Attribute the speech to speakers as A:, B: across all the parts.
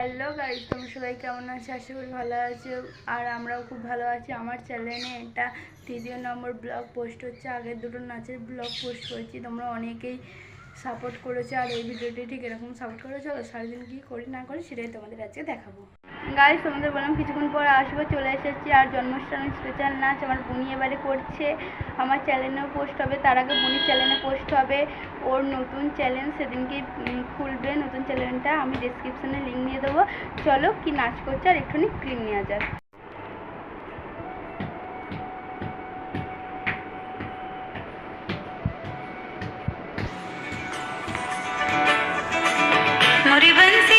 A: Hello guys তোমরা সবাই কেমন আছো? আশা করি ভালো আছো। আর আমরাও খুব ভালো আছি। আমার চ্যানেলে এটা তৃতীয় নম্বর ব্লগ পোস্ট হচ্ছে। আগের দুটো নাচের ব্লগ পোস্ট করেছি। তোমরা অনেকেই সাপোর্ট করেছ। আর এই ভিডিওটি ঠিক এরকম সাপোর্ট করেছ। সারাদিন কী করি, না করি, সেটাই তোমাদের আজকে দেখাবো। গাইজ তোমাদের বললাম কিছুক্ষণ পর আসব, চলে এসেছি। আর জন্মাষ্টমী স্পেশাল নাচ আমার বুনি এবারে করছে। আমার চ্যানেলেও পোস্ট হবে। তার আগে বুনির চ্যানেলে পোস্ট হবে। ওর নতুন চ্যানেল সেদিনকে খুলবে। নতুন চ্যানেলটা আমি ডেসক্রিপশনে লিঙ্ক দিয়ে দেবো চলো কি নাচ করছে আর একটুখানি ক্রিম নেওয়া যাক
B: मोरी बंसी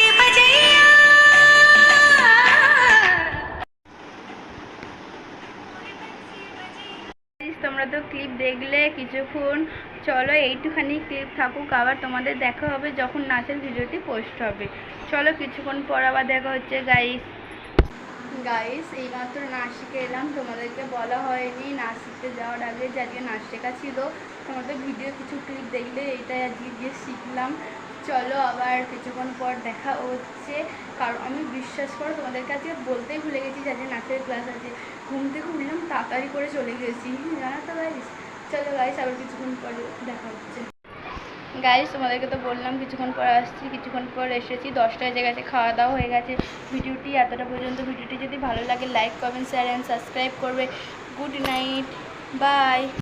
A: তোমরা তো ক্লিপ দেখলে কিছুক্ষণ, চলো এইটুখানি ক্লিপ থাকুক, আবার তোমাদের দেখা হবে যখন নাচের ভিডিওটি পোস্ট হবে। চলো কিছুক্ষণ পর আবার দেখা হচ্ছে গাইস গাইস এইমাত্র নাচ শিখে এলাম, তোমাদেরকে বলা হয়নি, নাচ শিখতে যাওয়ার আগে যে আজকে নাচ শেখা ছিল তোমাদের ভিডিও কিছু ক্লিপ দেখলে, এইটাই আজকে গিয়ে শিখলাম। চলো আবার কিছুক্ষণ পর দেখা হচ্ছে, কারণ আমি বিশ্বাস করো তোমাদের কাছে বলতেই ভুলে গেছি যে আজকে নাচের ক্লাস আছে। তাড়াতাড়ি করে চলে গেছি। জানা তো গাইস চলো গাইস আবার কিছুক্ষণ পরে দেখা হচ্ছে। গাইস তোমাদেরকে তো বললাম, কিছুক্ষণ পর আসছি, কিছুক্ষণ পর এসেছি। দশটায় যে গেছে, খাওয়া দাওয়া হয়ে গেছে। ভিডিওটি এতটা পর্যন্ত, ভিডিওটি যদি ভালো লাগে like comment share and subscribe করবে। Good night bye